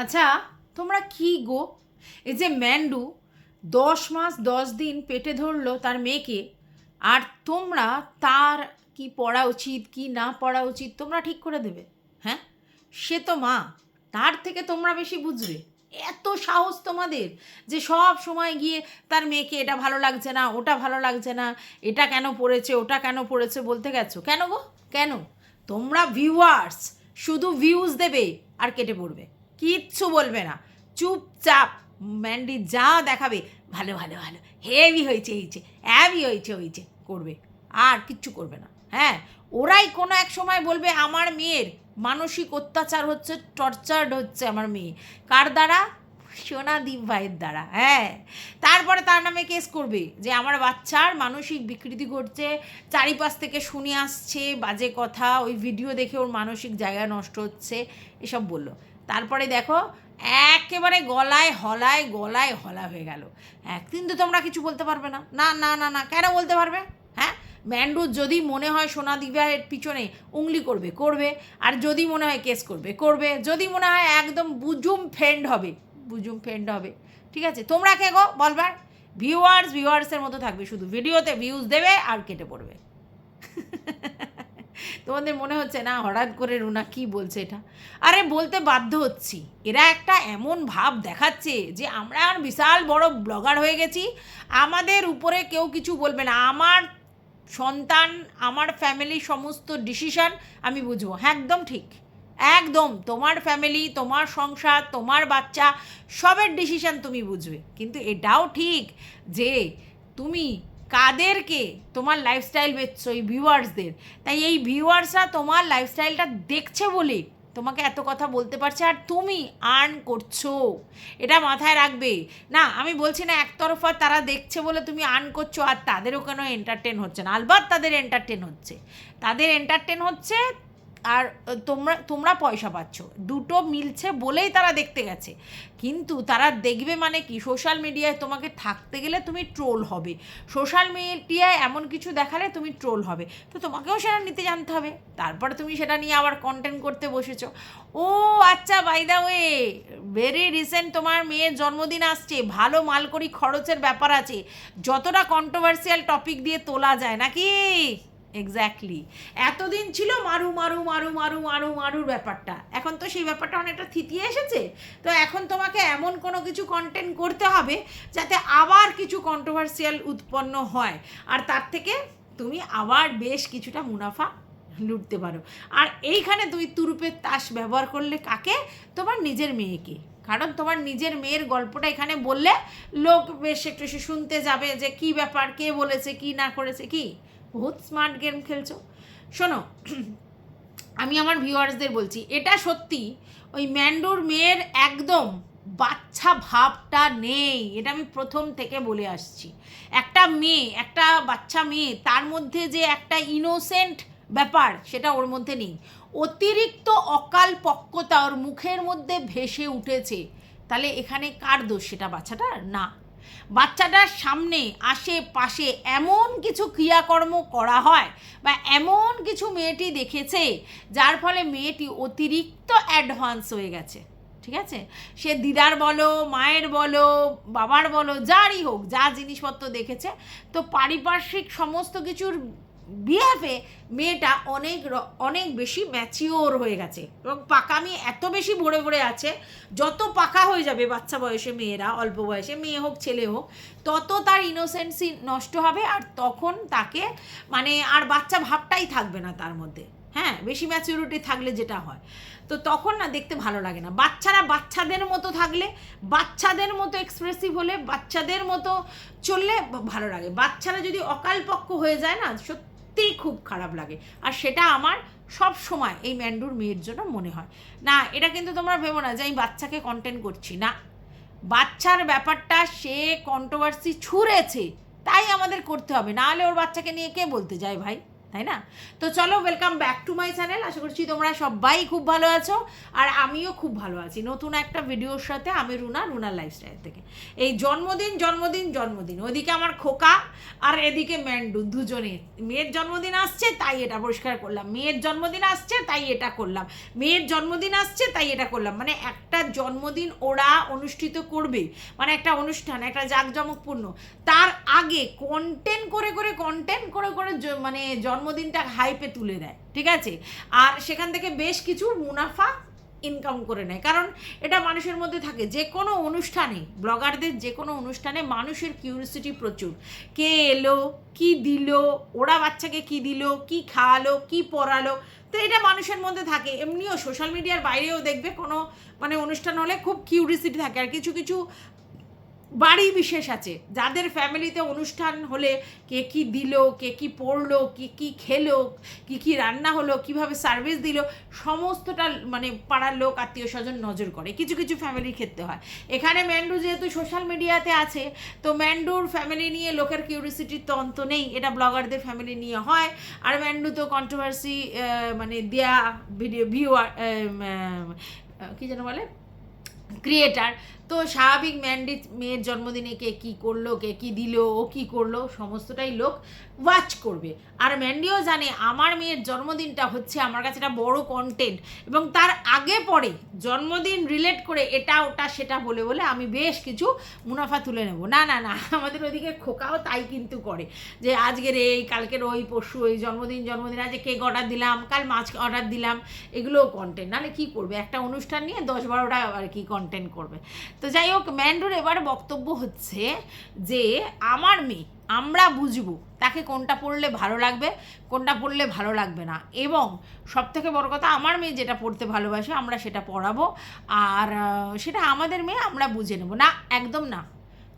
আচ্ছা তোমরা কি গো? এই যে ম্যান্ডু দশ মাস দশ দিন পেটে ধরলো তার মেয়েকে, আর তোমরা তার কি পড়া উচিত, কি না পড়া উচিত, তোমরা ঠিক করে দেবে হ্যাঁ? সে তো মা, তার থেকে তোমরা বেশি বুঝবে। এত সাহস তোমাদের যে সব সময় গিয়ে তার মেয়েকে এটা ভালো লাগছে না, ওটা ভালো লাগছে না, এটা কেন পড়েছে, ওটা কেন পড়েছে বলতে গেছো? কেন গো? কেন? তোমরা ভিউয়ার্স শুধু ভিউজ দেবে আর কেটে পড়বে। কিচ্ছু বলবে না। চুপচাপ ম্যান্ডি যা দেখাবে, ভালো ভালো ভালো। হেভি হয়েছে হয়েছে হ্যাভি হয়েছে হয়েছে করবে। আর কিচ্ছু করবে না। হ্যাঁ ওরাই কোনো এক সময় বলবে, আমার মেয়ের মানসিক অত্যাচার হচ্ছে, টর্চার্ড হচ্ছে আমার মেয়ে। কার দ্বারা? সোনাদীপ ভাইয়ের দ্বারা। হ্যাঁ তারপরে তার নামে কেস করবে যে, আমার বাচ্চার মানসিক বিকৃতি ঘটছে, চারিপাশ থেকে শুনে আসছে, বাজে কথা, ওই ভিডিও দেখে ওর মানসিক জায়গা নষ্ট হচ্ছে। এসব বলল। তারপরে দেখো, একেবারে গলায় হলায় গলায় হলা হয়ে গেল। একদিন তো তোমরা কিছু বলতে পারবে না। না না না না, কেন বলতে পারবে? হ্যাঁ? ম্যান্ডু যদি মনে হয় সোনা দিবাহের পিছনে উংলি করবে করবে। আর যদি মনে হয় কেস করবে করবে। যদি মনে হয় একদম বুজুম ফ্রেন্ড হবে বুজুম ফ্রেন্ড হবে। ঠিক আছে? তোমরা কে গো? বলবার ভিউয়ার্স, ভিউয়ার্সের মতো থাকবে শুধু। ভিডিওতে ভিউজ দেবে আর কেটে পড়বে। তোমাদের মনে হচ্ছে, না, হঠাৎ করে রুনা কি বলছে এটা? আরে, বলতে বাধ্য হচ্ছি। এরা একটা এমন ভাব দেখাচ্ছে যে আমরা আর বিশাল বড় ব্লগার হয়ে গেছি। আমাদের উপরে কেউ কিছু বলবে না। আমার সন্তান, আমার ফ্যামিলি সমস্ত ডিসিশান আমি বুঝব। হ্যাঁ একদম ঠিক। একদম। তোমার ফ্যামিলি তোমার সংসার, তোমার বাচ্চা, সবের ডিসিশান তুমি বুঝবে। কিন্তু এটাও ঠিক যে তুমি কাদেরকে তোমার লাইফস্টাইল বেচছো, এই ভিউয়ার্সদের তাই এই ভিউয়ার্সরা তোমার লাইফস্টাইলটা দেখছে বলে তোমাকে এত কথা বলতে পারছে আর তুমি আর্ন করছ। এটা মাথায় রাখবে। না, আমি বলছি না একতরফা তারা দেখছে বলে তুমি আর্ন করছ আর তাদেরও কেন এন্টারটেন হচ্ছে না। আলবাত তাদের এন্টারটেন হচ্ছে। তাদের এন্টারটেন হচ্ছে আর তোমরা তোমরা পয়সা পাচ্ছ। দুটো মিলছে বলেই তারা দেখতে গেছে। কিন্তু তারা দেখবে মানে কি? সোশ্যাল মিডিয়ায় তোমাকে থাকতে গেলে তুমি ট্রোল হবে। সোশ্যাল মিডিয়ায় এমন কিছু দেখালে তুমি ট্রোল হবে। তো তোমাকেও সেটা নিতে জানতে হবে। তারপরে তুমি সেটা নিয়ে আবার কন্টেন্ট করতে বসেছো। ও আচ্ছা by the way very recent তোমার মেয়ের জন্মদিন আসছে। ভালো মালকড়ি খরচের ব্যাপার আছে। যতটা কন্ট্রোভার্সিয়াল টপিক দিয়ে তোলা যায়, নাকি? এক্স্যাক্টলি এতদিন ছিল মারু মারু মারু মারু মারু, মারুর ব্যাপারটা। এখন তো সেই ব্যাপারটা অনেকটা থিতিয়ে এসেছে। তো এখন তোমাকে এমন কোনো কিছু কন্টেন্ট করতে হবে যাতে আবার কিছু কন্ট্রোভার্সিয়াল উৎপন্ন হয়। আর তার থেকে তুমি আবার বেশ কিছুটা মুনাফা লুটতে পারো। আর এইখানে তুমি তুরুপের তাস ব্যবহার করলে কাকে? তোমার নিজের মেয়েকে। কারণ তোমার নিজের মেয়ের গল্পটা এখানে বললে লোক বেশ একটু শুনতে যাবে যে কি ব্যাপার, কে বলেছে, কি না করেছে, কি? বহুত স্মার্ট গেম খেলছো। শোনো, আমি আমার ভিউয়ার্সদের বলছি, এটা সত্যি, ওই ম্যান্ডুর মেয়ের একদম বাচ্চা ভাবটা নেই, এটা আমি প্রথম থেকে বলে আসছি। একটা মেয়ে, একটা বাচ্চা মেয়ে, তার মধ্যে যে একটা ইনোসেন্ট ব্যাপার, সেটা ওর মধ্যে নেই। অতিরিক্ত অকাল পক্কতা ওর মুখের মধ্যে ভেসে উঠেছে। তাহলে এখানে কার দোষ, সেটা বাচ্চাটার? না। বাচ্চাটার সামনে, আশেপাশে এমন কিছু ক্রিয়াকর্ম করা হয় বা এমন কিছু মেয়েটি দেখেছে, যার ফলে মেয়েটি অতিরিক্ত অ্যাডভান্স হয়ে গেছে। ঠিক আছে? সে দিদার বলো, মায়ের বলো, বাবার বলো, যারই হোক, যা জিনিসপত্র দেখেছে, তো পারিপার্শ্বিক সমস্ত কিছুর বিহেভে মেয়েটা অনেক অনেক বেশি ম্যাচিওর হয়ে গেছে। এবং পাকামি এত বেশি ভরে ভরে আছে, যত পাকা হয়ে যাবে বাচ্চা বয়সে মেয়েরা, অল্প বয়সে মেয়ে হোক, ছেলে হোক, তত তার ইনোসেন্সি নষ্ট হবে আর তখন তাকে মানে আর বাচ্চা ভাবটাই থাকবে না তার মধ্যে। হ্যাঁ বেশি ম্যাচিউরিটি থাকলে যেটা হয়। তো তখন না দেখতে ভালো লাগে না। বাচ্চারা বাচ্চাদের মতো থাকলে, বাচ্চাদের মতো এক্সপ্রেসিভ হলে, বাচ্চাদের মতো চললে ভালো লাগে। বাচ্চারা যদি অকালপক্ষ হয়ে যায় না সত্যিই খুব খারাপ লাগে। আর সেটা আমার সব সময় এই ম্যান্ডুর মেয়ের জন্য মনে হয়। না, এটা কিন্তু তোমরা ভেবো না যে আমি বাচ্চাকে কন্টেন্ট করছি, না। বাচ্চার ব্যাপারটা সে কন্ট্রোভার্সি ছুঁড়েছে, তাই আমাদের করতে হবে। না হলে ওর বাচ্চাকে নিয়ে কে বলতে যায় ভাই? তাই না? তো চলো welcome back to my channel আশা করছি তোমরা সবাই খুব ভালো আছো, আর আমিও খুব ভালো আছি। নতুন একটা ভিডিওর সাথে আমি রুনা রুনা লাইফস্টাইল থেকে। এই জন্মদিন জন্মদিন জন্মদিন। ওদিকে আমার খোকা, আর এদিকে ম্যান্ডু। দুজনে। মেয়ের জন্মদিন আসছে, তাই এটা পরিষ্কার করলাম। মেয়ের জন্মদিন আসছে, তাই এটা করলাম। মেয়ের জন্মদিন আসছে, তাই এটা করলাম। মানে একটা জন্মদিন ওরা অনুষ্ঠিত করবে মানে একটা অনুষ্ঠান, একটা জাঁকজমকপূর্ণ। তার আগে কন্টেন্ট করে করে কন্টেন্ট করে করে মানে মানে জন্মদিনটা হাইপে তুলে দেয়, ঠিক আছে? আর সেখান থেকে বেশ কিছু মুনাফা ইনকাম করে নেয়। কারণ এটা মানুষের মধ্যে থাকে, যে কোনো অনুষ্ঠানে, ব্লগারদের যে কোনো অনুষ্ঠানে মানুষের কিউরিসিটি প্রচুর। কে এলো, কি দিল, ওরা বাচ্চাকে কি দিল, কি খাওয়ালো, কি পড়ালো, তো এটা মানুষের মধ্যে থাকে। এমনিও সোশ্যাল মিডিয়ার বাইরেও দেখবে কোনো মানে অনুষ্ঠান হলে খুব কিউরিসিটি থাকে। আর কিছু কিছু বাড়ি বিশেষ আছে। যাদের ফ্যামিলিতে অনুষ্ঠান হলে কে কী দিল, কে কী পড়ল, কে কি খেলো, কি কি রান্না হলো, কীভাবে সার্ভিস দিল, সমস্তটা মানে পাড়ার লোক, আত্মীয় স্বজন নজর করে। কিছু কিছু ফ্যামিলির ক্ষেত্রে হয়। এখানে ম্যান্ডু যেহেতু সোশ্যাল মিডিয়াতে আছে, তো ম্যান্ডুর ফ্যামিলি নিয়ে লোকের কিউরিসিটির তো অন্ত নেই। এটা ব্লগারদের ফ্যামিলি নিয়ে হয়। আর ম্যান্ডু তো কন্ট্রোভার্সি মানে দেয়া ভিডিও ভিউ কী যেন বলে? ক্রিয়েটার তো স্বাভাবিক ম্যান্ডিট মেয়ের জন্মদিনে কে কী করল, কে কী দিল, ও কী করল, সমস্তটাই লোক ওয়াচ করবে। আর ম্যান্ডিও জানে আমার মেয়ের জন্মদিনটা হচ্ছে আমার কাছে একটা বড় কন্টেন্ট এবং তার আগে পরে জন্মদিন রিলেট করে এটা, ওটা, সেটা বলে বলে আমি বেশ কিছু মুনাফা তুলে নেব। না না না, আমাদের ওদিকে খোকাও তাই কিন্তু করে যে আজকের এই, কালকের ওই, পরশু ওই, জন্মদিন জন্মদিন, আজকে কেক অর্ডার দিলাম, কাল মাছ অর্ডার দিলাম, এগুলোও কন্টেন্ট নাহলে কী করবে? একটা অনুষ্ঠান নিয়ে দশ বারোটা আর কি কন্টেন্ট করবে? তো যাই হোক, ম্যান্ডোর এবার বক্তব্য হচ্ছে যে, আমার মেয়ে, আমরা বুঝব তাকে কোনটা পড়লে ভালো লাগবে, কোনটা পড়লে ভালো লাগবে না। এবং সব থেকে বড় কথা, আমার মেয়ে যেটা পড়তে ভালোবাসে, আমরা সেটা পড়াবো। আর সেটা আমাদের মেয়ে, আমরা বুঝে নেব। না, একদম না।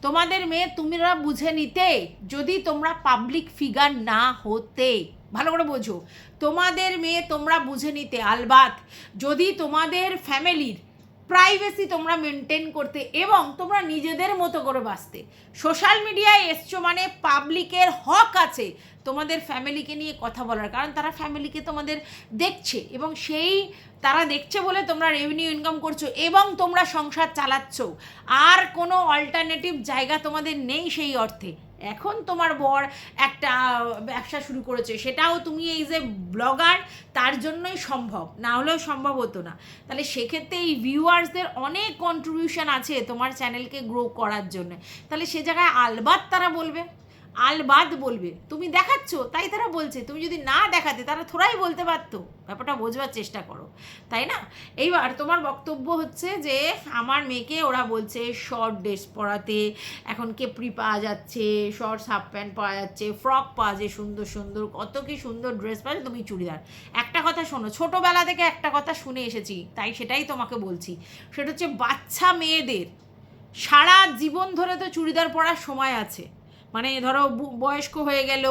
তোমাদের মেয়ে তোমরা বুঝে নিতে, যদি তোমরা পাবলিক ফিগার না হতে। ভালো করে বোঝো। তোমাদের মেয়ে তোমরা বুঝে নিতে, আলবাত। যদি তোমাদের ফ্যামিলির প্রাইভেসি তোমরা মেনটেন করতে এবং তোমরা নিজেদের মতো করে বাঁচতে। সোশ্যাল মিডিয়ায় এসছো মানে পাবলিকের হক আছে তোমাদের ফ্যামিলিকে নিয়ে কথা বলার, কারণ তারা ফ্যামিলিকে তোমাদের দেখছে এবং সেই তারা দেখছে বলে তোমরা রেভিনিউ ইনকাম করছ এবং তোমরা সংসার চালাচ্ছ। আর কোনো অল্টারনেটিভ জায়গা তোমাদের নেই সেই অর্থে। এখন তোমার বর একটা ব্যবসা শুরু করেছে, সেটাও তুমি এই যে ব্লগার তার জন্যই সম্ভব। না হলেও সম্ভব হতো না। তাহলে সেক্ষেত্রে এই ভিউয়ার্সদের অনেক কন্ট্রিবিউশন আছে তোমার চ্যানেলকে গ্রো করার জন্য। তাহলে সে জায়গায় আলবাত তারা বলবে। আলবাদ বলবে। তুমি দেখাচ্ছ, তাই তারা বলছে। তুমি যদি না দেখাতে, তারা থোড়াই বলতে পারতো ব্যাপারটা বোঝবার চেষ্টা করো, তাই না? এইবার তোমার বক্তব্য হচ্ছে যে, আমার মেয়েকে ওরা বলছে, শর্ট ড্রেস পরাতে। এখন কেপরি পাওয়া যাচ্ছে শর্ট হাফ প্যান্ট পাওয়া যাচ্ছে, ফ্রক পাওয়া যায় সুন্দর সুন্দর, কত কি সুন্দর ড্রেস পাওয়া তুমি চুড়িদার। একটা কথা শোনো, ছোটোবেলা থেকে একটা কথা শুনে এসেছি, তাই সেটাই তোমাকে বলছি। সেটা হচ্ছে বাচ্চা মেয়েদের সারা জীবন ধরে তো চুড়িদার পরার সময় আছে। মানে ধরো বয়স্ক হয়ে গেল,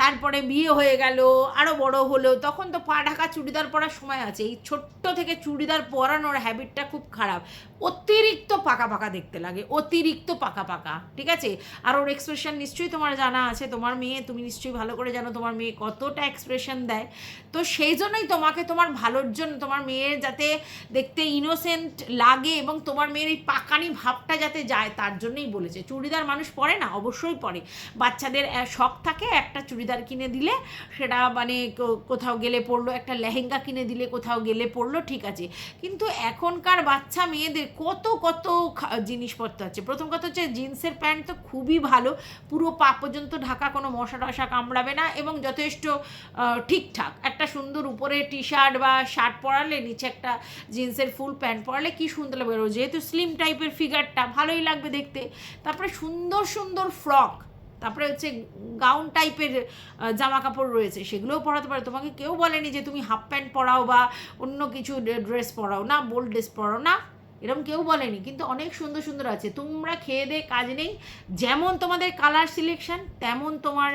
তারপরে বিয়ে হয়ে গেল আরও বড় হলো, তখন তো পা ঢাকা চুড়িদার পরার সময় আছে। এই ছোট্ট থেকে চুড়িদার পরানোর হ্যাবিটটা খুব খারাপ। অতিরিক্ত পাকা পাকা দেখতে লাগে, অতিরিক্ত পাকা পাকা, ঠিক আছে? আর ওর এক্সপ্রেশন নিশ্চয়ই তোমার জানা আছে, তোমার মেয়ে, তুমি নিশ্চয়ই ভালো করে জানো তোমার মেয়ে কতটা এক্সপ্রেশন দেয়। তো সেই জন্যই তোমাকে তোমার ভালোর জন্য, তোমার মেয়ের যাতে দেখতে ইনোসেন্ট লাগে এবং তোমার মেয়ের এই পাকানি ভাবটা যাতে যায়, তার জন্যই বলেছে। চুড়িদার মানুষ পরে না, অবশ্যই পরে। বাচ্চাদের শখ থাকে একটা চুড়িদার কিনে দিলে, সেটা মানে কোথাও গেলে পড়ল, একটা লেহেঙ্গা কিনে দিলে কোথাও গেলে পড়ল, ঠিক আছে। কিন্তু এখনকার বাচ্চা মেয়েদের কত কত জিনিসপত্র আছে। প্রথম কথা হচ্ছে জিন্সের প্যান্ট তো খুবই ভালো, পুরো পা পর্যন্ত ঢাকা কোনো মশা টশা কামড়াবে না এবং যথেষ্ট ঠিকঠাক। একটা সুন্দর উপরে টি শার্ট বা শার্ট পরালে, নিচে একটা জিন্সের ফুল প্যান্ট পরালে কি সুন্দর লাগবে? যেহেতু স্লিম টাইপের ফিগারটা, ভালোই লাগবে দেখতে। তারপরে সুন্দর সুন্দর ফ্রক তারপরে হচ্ছে গাউন টাইপের জামা কাপড় রয়েছে, সেগুলোও পরাতে পারে। তোমাকে কেউ বলেনি যে তুমি হাফ প্যান্ট পরাও বা অন্য কিছু ড্রেস পরাও না বোল্ড ড্রেস পরাও না। এরকম কেউ বলেনি, কিন্তু অনেক সুন্দর সুন্দর আছে। তোমরা খেয়ে দে, কাজ নেই। যেমন তোমাদের কালার সিলেকশন তেমন তোমার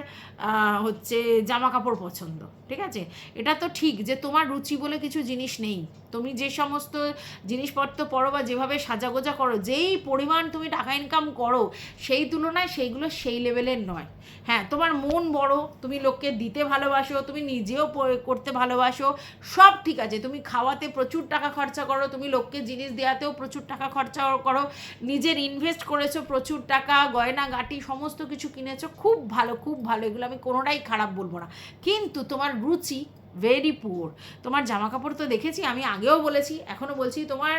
হচ্ছে জামা কাপড় পছন্দ। ঠিক আছে? এটা তো ঠিক যে তোমার রুচি বলে কিছু জিনিস নেই। তুমি যে সমস্ত জিনিসপত্র পড়ো বা যেভাবে সাজাগোজা করো, যেই পরিমাণ তুমি টাকা ইনকাম করো, সেই তুলনায় সেইগুলো সেই লেভেলের নয়। হ্যাঁ তোমার মন বড়, তুমি লোককে দিতে ভালোবাসো, তুমি নিজেও করতে ভালোবাসো, সব ঠিক আছে। তুমি খাওয়াতে প্রচুর টাকা খরচা করো, তুমি লোককে জিনিস দেওয়াতেও প্রচুর টাকা খরচা করো, নিজের ইনভেস্ট করেছ, প্রচুর টাকা, গয়না, গাটি, সমস্ত কিছু কিনেছো, খুব ভালো খুব ভালো। এগুলো আমি কোনোটাই খারাপ বলব না। কিন্তু তোমার রুচি ভেরি পুয়ার তোমার জামা কাপড় তো দেখেছি, আমি আগেও বলেছি এখনও বলছি, তোমার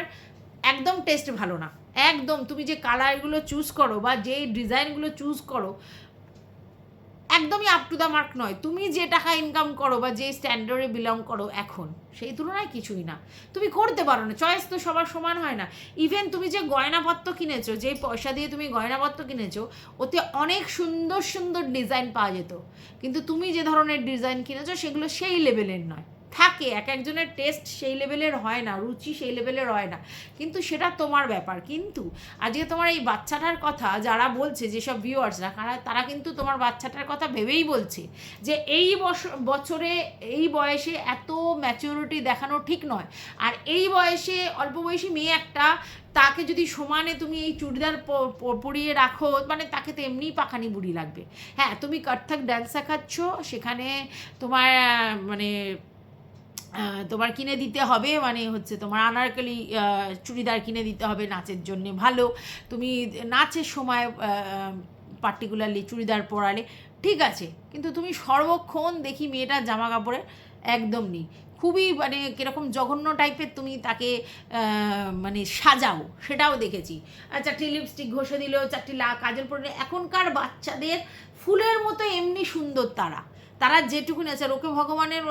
একদম টেস্ট ভালো না। একদম, তুমি যে কালারগুলো চুজ করো বা যে ডিজাইনগুলো চুজ করো একদমই আপ টু দ্য মার্ক নয়। তুমি যে টাকা ইনকাম করো বা যে স্ট্যান্ডার্ডে বিলং করো এখন, সেই তুলনায় কিছুই না। তুমি করতে পারো না। চয়েস তো সবার সমান হয় না। ইভেন তুমি যে গয়নাপত্র কিনেছো, যে পয়সা দিয়ে তুমি গয়নাপত্র কিনেছো, ওতে অনেক সুন্দর সুন্দর ডিজাইন পাওয়া যেত। কিন্তু তুমি যে ধরনের ডিজাইন কিনেছো, সেগুলো সেই লেভেলের নয়। থাকে, এক একজনের টেস্ট সেই লেভেলের হয় না, রুচি সেই লেভেলের হয় না। কিন্তু সেটা তোমার ব্যাপার। কিন্তু আজকে তোমার এই বাচ্চাটার কথা যারা বলছে, যেসব ভিউয়ার্সরা তারা কিন্তু তোমার বাচ্চাটার কথা ভেবেই বলছে যে এই বছ- বছরে, এই বয়সে এত ম্যাচিউরিটি দেখানো ঠিক নয়। আর এই বয়সে অল্প বয়সী মেয়ে একটা, তাকে যদি সমানে তুমি এই চুড়িদার পরিয়ে রাখো মানে তাকে তো এমনিই পাখানি বুড়ি লাগবে। হ্যাঁ তুমি কত্থক ডান্স শেখাচ্ছ, সেখানে তোমার মানে তোমার কিনে দিতে হবে মানে হচ্ছে তোমার আনারকলি চুড়িদার কিনে দিতে হবে নাচের জন্যে ভালো। তুমি নাচের সময় পার্টিকুলারলি চুড়িদার পরালে, ঠিক আছে, কিন্তু তুমি সর্বক্ষণ দেখি মেয়েটার জামা কাপড়ে একদম নেই। খুবই মানে কীরকম জঘন্য টাইপের তুমি তাকে মানে সাজাও, সেটাও দেখেছি। আর চারটি লিপস্টিক ঘষে দিলেও চারটি লা কাজল পরে এখনকার বাচ্চাদের ফুলের মতো এমনি সুন্দর তারা। তারা যেটুকুনি আছে, আর ওকে ভগবানের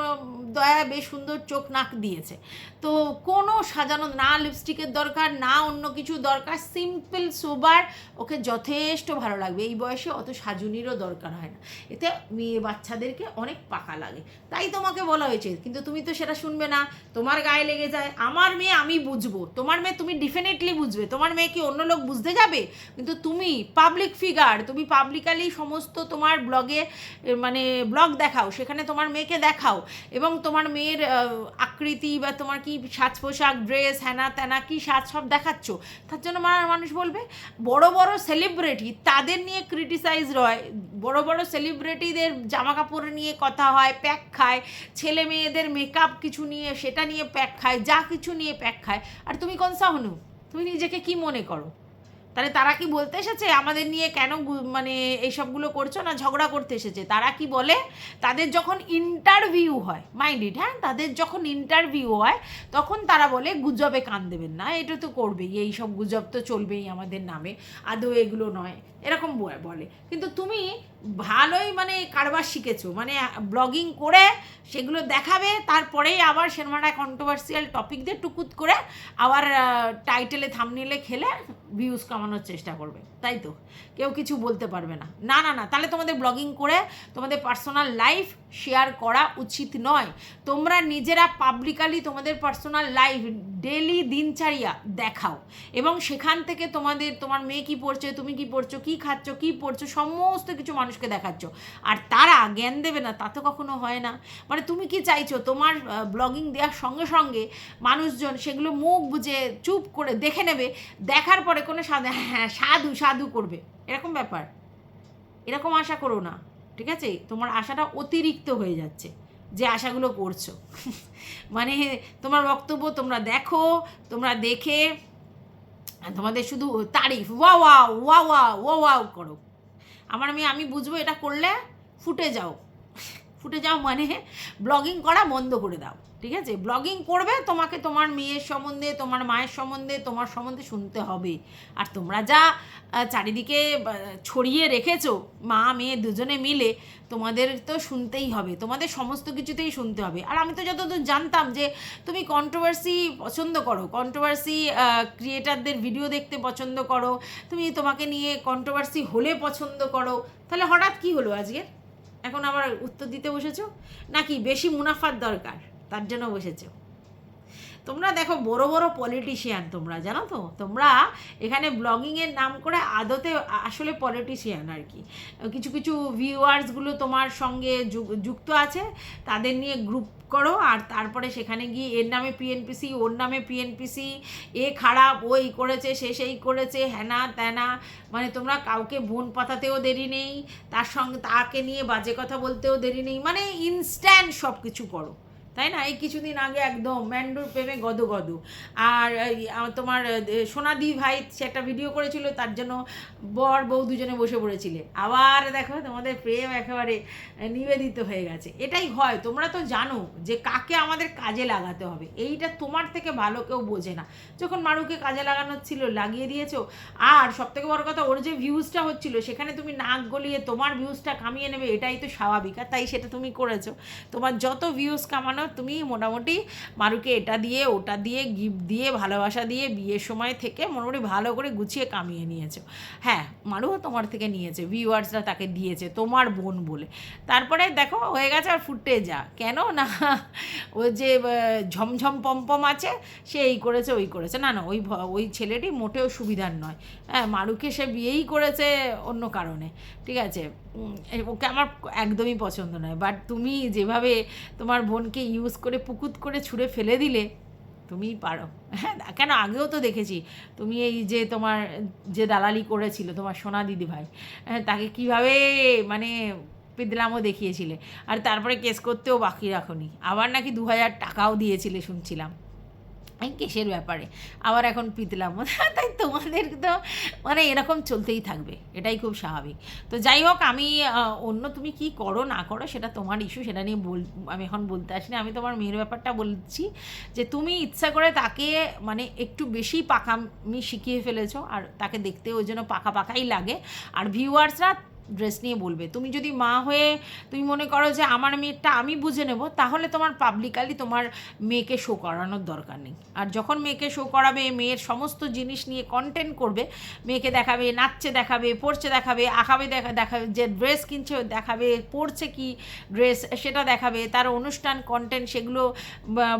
দয়া, বেশ সুন্দর চোখ, নাক দিয়েছে। তো কোনো সাজানো না লিপস্টিকের দরকার, না অন্য কিছু দরকার সিম্পল সোবার ওকে যথেষ্ট ভালো লাগবে। এই বয়সে অত সাজুনিরও দরকার হয় না। এতে মেয়ে বাচ্চাদেরকে অনেক পাকা লাগে। তাই তোমাকে বলা হয়েছে, কিন্তু তুমি তো সেটা শুনবে না। তোমার গায়ে লেগে যায়। আমার মেয়ে আমি বুঝব। তোমার মেয়ে তুমি ডেফিনেটলি বুঝবে। তোমার মেয়ে কি অন্য লোক বুঝতে যাবে? কিন্তু তুমি পাবলিক ফিগার তুমি পাবলিকালি সমস্ত তোমার ব্লগে মানে ব্লগ দেখাও। সেখানে তোমার মেয়েকে দেখাও। এবং তোমার মেয়ের আকৃতি বা তোমার কি সাজ পোশাক ড্রেস হ্যানা ত্যানা কি সাজ সব দেখাচ্ছ, তার জন্য মানুষ বলবে, বড় বড় সেলিব্রিটি তাদের নিয়ে ক্রিটিসাইজ হয় বড় বড় সেলিব্রিটিদের জামা কাপড় নিয়ে কথা হয় প্যাক খায়, ছেলে মেয়েদের মেকআপ কিছু নিয়ে, সেটা নিয়ে প্যাক খায়, যা কিছু নিয়ে প্যাক খায়। আর তুমি কোন সাহনু তুমি নিজেকে কি মনে করো? তাহলে তারা কি বলতে এসেছে? আমাদের নিয়ে কেন মানে এইসবগুলো করছ না? ঝগড়া করতে এসেছে। তারা কি বলে? তাদের যখন ইন্টারভিউ হয় মাইন্ড ইট হ্যাঁ? তাদের যখন ইন্টারভিউ হয়, তখন তারা বলে, গুজবে কান দেবেন না। এটা তো করবেই। এই সব গুজব তো চলবেই আমাদের নামে। আদৌ এগুলো নয়। এরকম বলে। কিন্তু তুমি ভালোই মানে কারবার শিখেছো মানে ব্লগিং করে সেগুলো দেখাবে, তারপরেই আবার সেরমাটা কন্ট্রোভার্সিয়াল টপিক দিয়ে টুকুত করে আবার টাইটেলে থামনিলে খেলে ভিউজ কামানোর চেষ্টা করবে, তাই তো? কেউ কিছু বলতে পারবে না। না না না, তাহলে তোমাদের ব্লগিং করে তোমাদের পার্সোনাল লাইফ শেয়ার করা উচিত নয়। তোমরা নিজেরা পাবলিকালি তোমাদের পার্সোনাল লাইফ ডেলি দিনচারিয়া দেখাও এবং সেখান থেকে তোমাদের, তোমার মেয়ে কী পড়ছে, তুমি কি পড়ছো, কী খাচ্ছ, কী পড়ছো, সমস্ত কিছু মানুষকে দেখাচ্ছ। আর তারা জ্ঞান দেবে না, তা তো কখনো হয় না। মানে তুমি কি চাইছো? তোমার ব্লগিং দেওয়ার সঙ্গে সঙ্গে মানুষজন সেগুলো মুখ বুঝে চুপ করে দেখে নেবে, দেখার পরে কোনো সাধু হ্যাঁ সাধু সাধু করবে। এরকম ব্যাপার। এরকম আশা করো না, ঠিক আছে? তোমার আশাটা অতিরিক্ত হয়ে যাচ্ছে, যে আশাগুলো করছ। মানে তোমার বক্তব্য তোমরা দেখো, তোমরা দেখে, তোমাদের শুধু তারিফ ওয়া ওয়া ওয়া ওয়া ওয়া করো। আমার মেয়ে, আমি বুঝব এটা করলে ফুটে যাও। ফুটে যাও মানে ব্লগিং করা বন্ধ করে দাও। ঠিক আছে? ব্লগিং করবে, তোমাকে তোমার মেয়ের সম্বন্ধে, তোমার মায়ের সম্বন্ধে, তোমার সম্বন্ধে শুনতে হবে। আর তোমরা যা চারিদিকে ছড়িয়ে রেখেছো, মা, মেয়ে দুজনে মিলে, তোমাদের তো শুনতেই হবে। তোমাদের সমস্ত কিছুতেই শুনতে হবে। আর আমি তো যতদূর জানতাম যে, তুমি কন্ট্রোভার্সি পছন্দ করো। কন্ট্রোভার্সি ক্রিয়েটারদের ভিডিও দেখতে পছন্দ করো। তুমি তোমাকে নিয়ে কন্ট্রোভার্সি হলে পছন্দ করো। তাহলে হঠাৎ কি হলো আজকের? এখন আবার উত্তর দিতে বসেছো? নাকি বেশি মুনাফার দরকার? তার জন্য বসেছো। তোমরা দেখো বড় বড় পলিটিশিয়ান তোমরা, জানো তো? তোমরা এখানে ব্লগিংয়ের নাম করে আদতে আসলে পলিটিশিয়ান আর কি। কিছু কিছু ভিউয়ার্সগুলো তোমার সঙ্গে যুক্ত আছে, তাদের নিয়ে গ্রুপ করো আর তারপরে সেখানে গিয়ে এর নামে পিএনপিসি ওর নামে পিএনপিসি এ খারাপ, ও এই করেছে, সে সেই করেছে হ্যানা ত্যানা মানে তোমরা কাউকে বোন পাতাতেও দেরি নেই, তার সঙ্গে তাকে নিয়ে বাজে কথা বলতেও দেরি নেই। মানে ইনস্ট্যান্ট সব কিছু করো। তাই না? এই কিছুদিন আগে একদম ম্যান্ডুর প্রেমে গদ গদ। আর তোমার সোনাদি ভাই সে একটা ভিডিও করেছিল, তার জন্য বর বউ দুজনে বসে পড়েছিলে। আবার দেখো তোমাদের প্রেম একেবারে নিবেদিত হয়ে গেছে। এটাই হয়, তোমরা তো জানো যে কাকে আমাদের কাজে লাগাতে হবে। এইটা তোমার থেকে ভালো কেউ বোঝে না। যখন মারুকে কাজে লাগানোর ছিল, লাগিয়ে দিয়েছ, আর সব থেকে বড় কথা, ওর যে ভিউজটা হচ্ছিল, সেখানে তুমি নাক গলিয়ে তোমার ভিউজটা কামিয়ে নেবে, এটাই তো স্বাভাবিক। আর তাই সেটা তুমি করেছ। তোমার যত ভিউজ কামানো তুমি মোটামুটি মারুকে এটা দিয়ে, ওটা দিয়ে, গিফট দিয়ে, ভালোবাসা দিয়ে বিয়ের সময় থেকে মোটামুটি ভালো করে গুছিয়ে কামিয়ে নিয়েছো। হ্যাঁ মারুও তোমার থেকে নিয়েছে ভিউয়ার্সরা তাকে দিয়েছে, তোমার বোন বলে। তারপরে দেখো, হয়ে গেছে আর ফুটে যা কেন? না, ও যে ঝমঝম পম্পম আছে, সে এই করেছে, ওই করেছে। না না, ওই ওই ছেলেটি মোটেও সুবিধার নয়। হ্যাঁ মারুকে সে বিয়েই করেছে অন্য কারণে, ঠিক আছে? ওকে আমার একদমই পছন্দ নয়। বাট তুমি যেভাবে তোমার বোনকে ইউজ করে পুকুত করে ছুঁড়ে ফেলে দিলে তুমি পারো। হ্যাঁ কেন? আগেও তো দেখেছি। তুমি এই যে তোমার যে দালালি করেছিল তোমার সোনা দিদি ভাই হ্যাঁ, তাকে কীভাবে মানে পিদলামও দেখিয়েছিলে। আর তারপরে কেস করতেও বাকি রাখনি। আবার নাকি দু হাজার টাকাও দিয়েছিলে শুনছিলাম। এই কেসের ব্যাপারে? আবার এখন পিতলাম। তাই তোমাদের তো মানে এরকম চলতেই থাকবে, এটাই খুব স্বাভাবিক। তো যাই হোক, আমি অন্য তুমি কি করো, না করো, সেটা তোমার ইস্যু সেটা নিয়ে বল, আমি এখন বলতে আসিনি। আমি তোমার মেয়ের ব্যাপারটা বলছি যে, তুমি ইচ্ছা করে তাকে মানে একটু বেশি পাকামি শিখিয়ে ফেলেছো, আর তাকে দেখতে ওই জন্য পাকা পাকাই লাগে। আর ভিউয়ার্সরা ড্রেস নিয়ে বলবে। তুমি যদি মা হয়ে তুমি মনে করো যে আমার মেয়েরটা আমি বুঝে নেব, তাহলে তোমার পাবলিকালি তোমার মেয়েকে শো করানোর দরকার নেই। আর যখন মেয়েকে শো করাবে, মেয়ের সমস্ত জিনিস নিয়ে কন্টেন্ট করবে, মেয়েকে দেখাবে, নাচছে দেখাবে, পড়ছে দেখাবে, আঁকাবে দেখা, দেখাবে, যে ড্রেস কিনছে দেখাবে, পড়ছে কি ড্রেস সেটা দেখাবে, তার অনুষ্ঠান কন্টেন্ট সেগুলো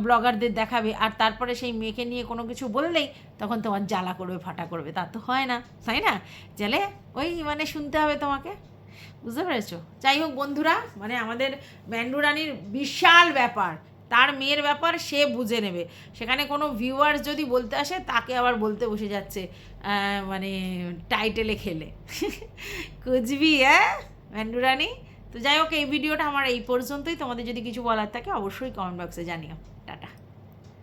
ব্লগারদের দেখাবে, আর তারপরে সেই মেয়েকে নিয়ে কোনো কিছু বললেই তখন তোমার জ্বালা করবে, ফাটা করবে। তা তো হয় না, তাই না? জেলে ওই মানে শুনতে হবে তোমাকে। বুঝতে পেরেছ? যাই হোক বন্ধুরা মানে আমাদের ম্যান্ডুরানির বিশাল ব্যাপার, তার মেয়ের ব্যাপার সে বুঝে নেবে। সেখানে কোনো ভিউয়ার্স যদি বলতে আসে, তাকে আবার বলতে বসে যাচ্ছে মানে টাইটেলে খেলে। কুচবি হ্যাঁ ম্যান্ডুরানি তো যাই হোক, এই ভিডিওটা আমার এই পর্যন্তই। তোমাদের যদি কিছু বলার থাকে, অবশ্যই কমেন্ট বক্সে জানিও। টাটা।